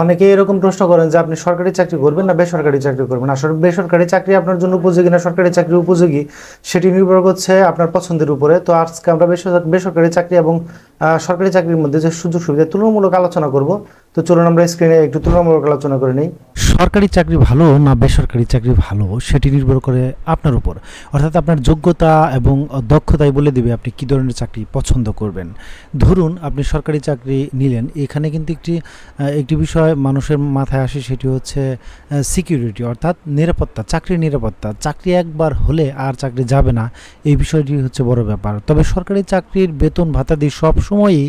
অনেকে এরকম প্রশ্ন করেন যে আপনি সরকারি চাকরি করবেন না বেসরকারি চাকরি করবেন? আসলে বেসরকারি চাকরি আপনার জন্য উপযোগী না সরকারি চাকরি উপযোগী? সেটি নির্ভর করছে আপনার পছন্দের উপরে। তো আজকে আমরা বেসরকারি চাকরি এবং সরকারি চাকরির মধ্যে যে সুযোগ সুবিধা তুলনামূলক আলোচনা করব। তো চলুন আমরা স্ক্রিনে একটু তুলনামূলক আলোচনা করে নিই। সরকারি চাকরি ভালো না বেসরকারি চাকরি ভালো, সেটি নির্ভর করে আপনার উপর। অর্থাৎ আপনার যোগ্যতা এবং দক্ষতাই বলে দেবে আপনি কী ধরনের চাকরি পছন্দ করবেন। ধরুন আপনি সরকারি চাকরি নিলেন, এখানে কিন্তু একটি একটি বিষয় মানুষের মাথায় আসে, সেটি হচ্ছে সিকিউরিটি অর্থাৎ নিরাপত্তা, চাকরির নিরাপত্তা। চাকরি একবার হলে আর চাকরি যাবে না, এই বিষয়টি হচ্ছে বড় ব্যাপার। তবে সরকারি চাকরির বেতন ভাতা দিয়ে সময়ই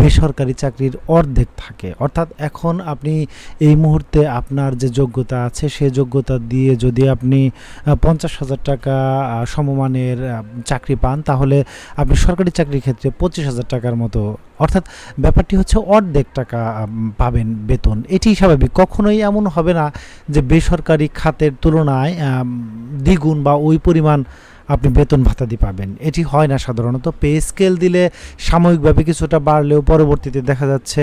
বেসরকারি চাকরির অর্ধেক থাকে। অর্থাৎ এখন আপনি এই মুহূর্তে আপনার যে যোগ্যতা আছে সেই যোগ্যতা দিয়ে যদি আপনি পঞ্চাশ হাজার টাকা সমমানের চাকরি পান, তাহলে আপনি সরকারি চাকরির ক্ষেত্রে পঁচিশ হাজার টাকার মতো, অর্থাৎ ব্যাপারটি হচ্ছে অর্ধেক টাকা পাবেন বেতন। এটি স্বাভাবিক। কখনোই এমন হবে না যে বেসরকারি খাতের তুলনায় দ্বিগুণ বা ওই পরিমাণ আপনি বেতন ভাতাদি পাবেন। এটি হয় না সাধারণত। পে স্কেল দিলে সাময়িকভাবে কিছুটা বাড়লেও পরবর্তীতে দেখা যাচ্ছে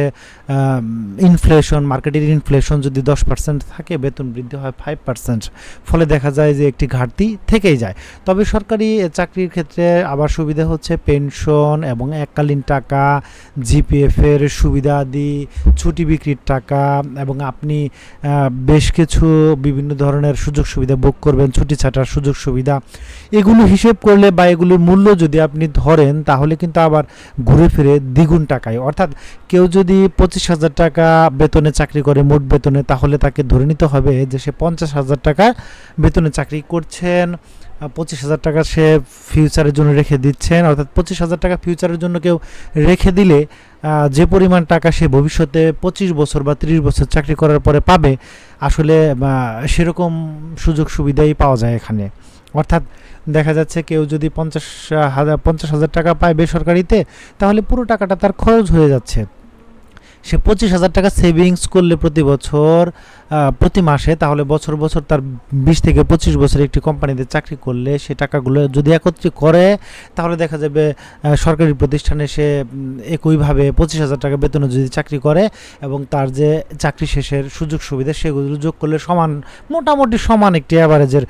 ইনফ্লেশন মার্কেটের ইনফ্লেশন যদি দশ পার্সেন্ট থাকে, বেতন বৃদ্ধি হয় ফাইভ পার্সেন্ট ফলে দেখা যায় যে একটি ঘাটতি থেকেই যায়। তবে সরকারি চাকরির ক্ষেত্রে আবার সুবিধা হচ্ছে পেনশন এবং এককালীন টাকা জিপিএফ এর সুবিধাদি ছুটি বিক্রির টাকা এবং আপনি বেশ কিছু বিভিন্ন ধরনের সুযোগ সুবিধা ভোগ করবেন, ছুটি ছাটার সুযোগ সুবিধা। এগুলো হিসেব করলে বা এগুলোর মূল্য যদি আপনি ধরেন, তাহলে কিন্তু আবার ঘুরে ফিরে দ্বিগুণ টাকায়। অর্থাৎ কেউ যদি পঁচিশ হাজার টাকা বেতনে চাকরি করে, মোট বেতনে, তাহলে তাকে ধরে নিতে হবে যে সে পঞ্চাশ হাজার টাকা বেতনে চাকরি করছেন। পঁচিশ হাজার টাকা সে ফিউচারের জন্য রেখে দিচ্ছেন। অর্থাৎ পঁচিশ হাজার টাকা ফিউচারের জন্য কেউ রেখে দিলে যে পরিমাণ টাকা সে ভবিষ্যতে পঁচিশ বছর বা ত্রিশ বছর চাকরি করার পরে পাবে, আসলে সেরকম সুযোগ সুবিধাই পাওয়া যায় এখানে। অর্থাৎ দেখা যাচ্ছে কেউ যদি পঞ্চাশ হাজার পঞ্চাশ হাজার টাকা পায় বেসরকারিতে, তাহলে পুরো টাকাটা তার খরচ হয়ে যাচ্ছে। সে পঁচিশ হাজার টাকা সেভিংস করলে প্রতি বছর প্রতি মাসে তাহলে বছর বছর তার বিশ থেকে পঁচিশ বছর একটি কোম্পানিতে চাকরি করলে সে টাকাগুলো যদি একত্রে করে, তাহলে দেখা যাবে সরকারি প্রতিষ্ঠানে সে একইভাবে পঁচিশ হাজার টাকা বেতনে যদি চাকরি করে এবং তার যে চাকরি শেষের সুযোগ সুবিধা সেগুলো যোগ করলে সমান, মোটামুটি সমান একটি অ্যাভারেজের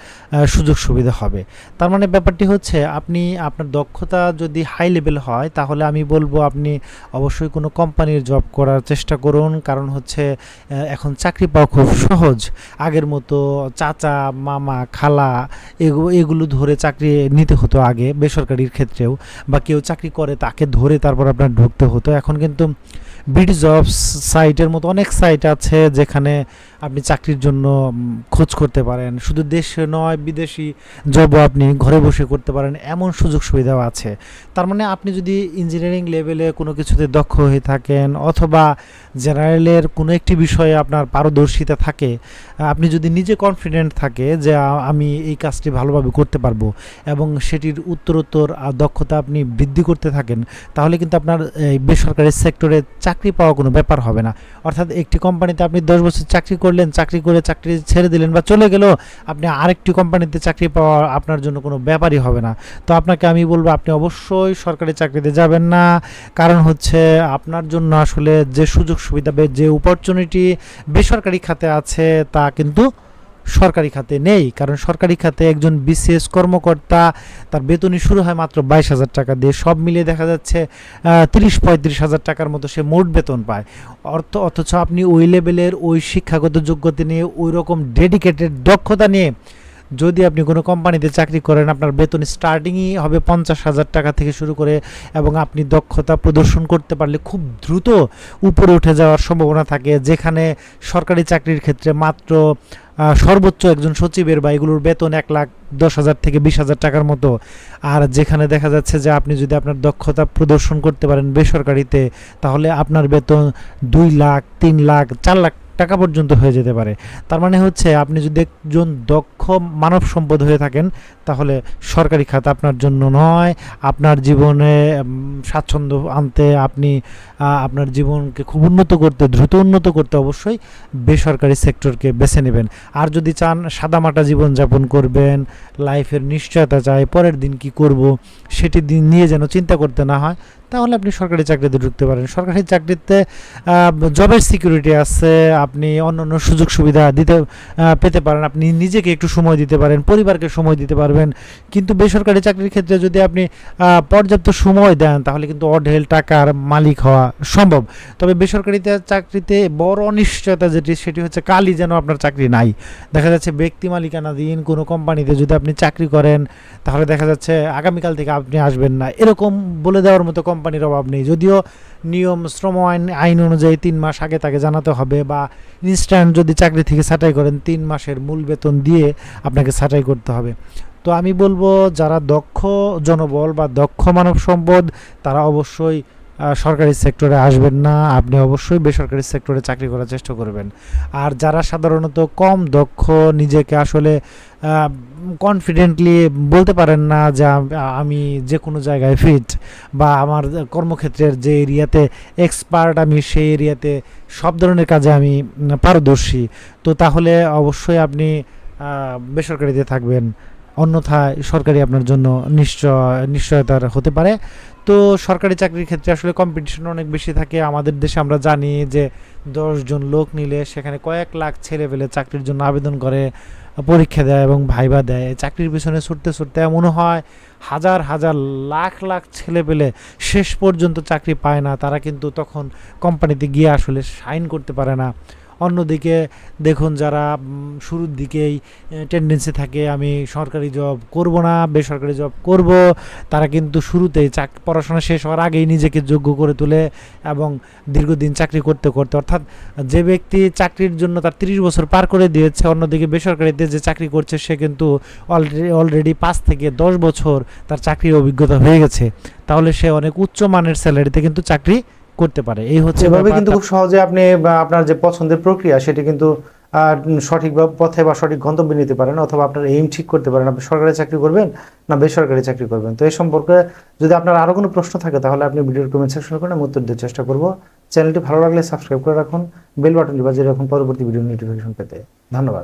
সুযোগ সুবিধা হবে। তার মানে ব্যাপারটি হচ্ছে, আপনি আপনার দক্ষতা যদি হাই লেভেল হয়, তাহলে আমি বলব আপনি অবশ্যই কোনো কোম্পানির জব করার চেষ্টা করুন। কারণ হচ্ছে এখন চাকরি পাওয়া খুব সহজ। আগের মতো চাচা, মামা, খালা এগুলো ধরে চাকরি নিতে হতো আগে বেসরকারির ক্ষেত্রেও বা কেউ চাকরি করে তাকে ধরে তারপর আপনার ঢুকতে হতো। এখন কিন্তু বিড জবস সাইটের মতো অনেক সাইট আছে যেখানে আপনি চাকরির জন্য খোঁজ করতে পারেন। শুধু দেশে নয়, বিদেশি জবও আপনি ঘরে বসে করতে পারেন, এমন সুযোগ সুবিধাও আছে। তার মানে আপনি যদি ইঞ্জিনিয়ারিং লেভেলে কোনো কিছুতে দক্ষ হয়ে থাকেন অথবা জেনারেলের কোনো একটি বিষয়ে আপনার পারদর্শিতা থাকে আপনি যদি নিজে কনফিডেন্ট থাকে যে আমি এই কাজটি ভালোভাবে করতে পারব এবং সেটির উত্তরোত্তর দক্ষতা আপনি বৃদ্ধি করতে থাকেন, তাহলে কিন্তু আপনার, এই বেসরকারি সেক্টরে চাকরি পাওয়া কোনো ব্যাপার হবে না। অর্থাৎ একটি কোম্পানিতে আপনি দশ বছর চাকরি করলেন, চাকরি করে চাকরি ছেড়ে দিলেন বা চলে গেল আপনি আরেকটি কোম্পানিতে চাকরি পাওয়া আপনার জন্য কোনো ব্যাপারই হবে না। তো আপনাকে আমি বলব, আপনি অবশ্যই সরকারি চাকরিতে যাবেন না। কারণ হচ্ছে আপনার জন্য আসলে যে সুযোগ সুবিধা যে অপরচুনিটি বেসরকারি খাতে আছে তা কিন্তু সরকারি খাতে নেই। কারণ সরকারি খাতে একজন বিসিএস কর্মকর্তা, তার বেতনই শুরু হয় মাত্র বাইশ হাজার টাকা দিয়ে। সব মিলিয়ে দেখা যাচ্ছে তিরিশ পঁয়ত্রিশ হাজার টাকার মতো সে মোট বেতন পায়। অর্থ, অথচ আপনি ওই লেভেলের ওই শিক্ষাগত যোগ্যতা নিয়ে ওই রকম ডেডিকেটেড দক্ষতা নিয়ে যদি আপনি কোনো কোম্পানিতে চাকরি করেন, আপনার বেতন স্টার্টিংই হবে পঞ্চাশ হাজার টাকা থেকে শুরু করে এবং আপনি দক্ষতা প্রদর্শন করতে পারলে খুব দ্রুত উপরে উঠে যাওয়ার সম্ভাবনা থাকে, যেখানে সরকারি চাকরির ক্ষেত্রে মাত্র সর্বোচ্চ একজন সচিবের বা এগুলোর বেতন এক লাখ দশ হাজার থেকে বিশ হাজার টাকার মতো। আর যেখানে দেখা যাচ্ছে যে আপনি যদি আপনার দক্ষতা প্রদর্শন করতে পারেন বেসরকারিতে, তাহলে আপনার বেতন দুই লাখ, তিন লাখ, চার লাখ টাকা পর্যন্ত হয়ে যেতে পারে। তার মানে হচ্ছে আপনি যদি একজন দক্ষ মানব সম্পদ হয়ে থাকেন, তাহলে সরকারি খাত আপনার জন্য নয়। আপনার জীবনে স্বাচ্ছন্দ্য আনতে আপনি আপনার জীবনকে খুব উন্নত করতে, দ্রুত উন্নত করতে অবশ্যই বেসরকারি সেক্টরকে বেছে নেবেন। আর যদি চান সাদামাটা জীবনযাপন করবেন, লাইফের নিশ্চয়তা চাই, পরের দিন কি করব, সেটি দিন নিয়ে যেন চিন্তা করতে না হয় তাহলে আপনি সরকারি চাকরিতে ঢুকতে পারেন। সরকারি চাকরিতে জবের সিকিউরিটি আছে, আপনি অন্য অন্য সুযোগ সুবিধা দিতে পেতে পারেন। আপনি নিজেকে একটু সময় দিতে পারেন, পরিবারকে সময় দিতে পারবেন। কিন্তু বেসরকারি চাকরির ক্ষেত্রে যদি আপনি পর্যাপ্ত সময় দেন, তাহলে কিন্তু অঢেল টাকার মালিক হওয়া সম্ভব। তবে বেসরকারিতে চাকরিতে বড় অনিশ্চয়তা যেটি, সেটি হচ্ছে কালই যেন আপনার চাকরি নাই। দেখা যাচ্ছে ব্যক্তি মালিকানাধীন কোনো কোম্পানিতে যদি আপনি চাকরি করেন, তাহলে দেখা যাচ্ছে আগামীকাল থেকে আপনি আসবেন না। এরকম বলে দেওয়ার মতো কোম্পানির অভাব নেই। যদিও নিয়ম, শ্রম আইন আইন অনুযায়ী তিন মাস আগে তাকে জানাতে হবে বা ইনস্ট্যান্ট যদি চাকরি থেকে ছাঁটাই করেন, তিন মাসের মূল বেতন দিয়ে আপনাকে ছাঁটাই করতে হবে। তো আমি বলব, যারা দক্ষ জনবল বা দক্ষ মানব সম্পদ, তারা অবশ্যই সরকারি সেক্টরে আসবেন না, আপনি অবশ্যই বেসরকারি সেক্টরে চাকরি করার চেষ্টা করবেন। আর যারা সাধারণত কম দক্ষ, নিজেকে আসলে কনফিডেন্টলি বলতে পারেন না যে আমি যে কোনো জায়গায় ফিট বা আমার কর্মক্ষেত্রের যে এরিয়াতে এক্সপার্ট আমি, সেই এরিয়াতে সব ধরনের কাজে আমি পারদর্শী। তো তাহলে অবশ্যই আপনি বেসরকারিতে থাকবেন। অন্যথায় সরকারি আপনার জন্য নিশ্চয়, নিশ্চয়তার হতে পারে। তো সরকারি চাকরির ক্ষেত্রে আসলে কম্পিটিশন অনেক বেশি থাকে। আমাদের দেশে আমরা জানি যে দশজন লোক নিলে সেখানে কয়েক লাখ ছেলে পেলে চাকরির জন্য আবেদন করে, পরীক্ষা দেয় এবং ভাইবা দেয়। চাকরির পিছনে ছুটতে ছুটতে মনে হয়, হাজার হাজার লাখ লাখ ছেলে পেলে শেষ পর্যন্ত চাকরি পায় না। তারা কিন্তু তখন কোম্পানিতে গিয়ে আসলে সাইন করতে পারে না। অন্যদিকে দেখুন যারা শুরুর দিকেই টেন্ডেন্সি থাকে, আমি সরকারি জব করব না, বেসরকারি জব করব, তারা কিন্তু শুরুতেই চাক, পড়াশোনা শেষ হওয়ার আগেই নিজেকে যোগ্য করে তোলে এবং দীর্ঘদিন চাকরি করতে করতে, অর্থাৎ যে ব্যক্তি চাকরির জন্য তার তিরিশ বছর পার করে দিয়েছে, অন্যদিকে বেসরকারিতে যে চাকরি করছে, সে কিন্তু অলরেডি অলরেডি পাঁচ থেকে দশ বছর তার চাকরির অভিজ্ঞতা হয়ে গেছে। তাহলে সে অনেক উচ্চ মানের স্যালারিতে কিন্তু চাকরি করতে পারে। এই হচ্ছে এভাবে কিন্তু খুব সহজে আপনি বা আপনার যে পছন্দের প্রক্রিয়া সেটি কিন্তু সঠিক পথে বা সঠিক গন্তব্যে নিতে পারেন অথবা আপনার এইম ঠিক করতে পারেন। আপনি সরকারি চাকরি করবেন না বেসরকারি চাকরি করবেন? তো এই সম্পর্কে যদি আপনার আরও কোনো প্রশ্ন থাকে তাহলে আপনি ভিডিওর কমেন্ট সেকশনে করেন আমি উত্তর দেওয়ার চেষ্টা করব। চ্যানেলটি ভালো লাগলে সাবস্ক্রাইব করে রাখুন বেল বাটনটি বাজিয়ে রাখুন পরবর্তী ভিডিও নোটিফিকেশন পেতে। ধন্যবাদ।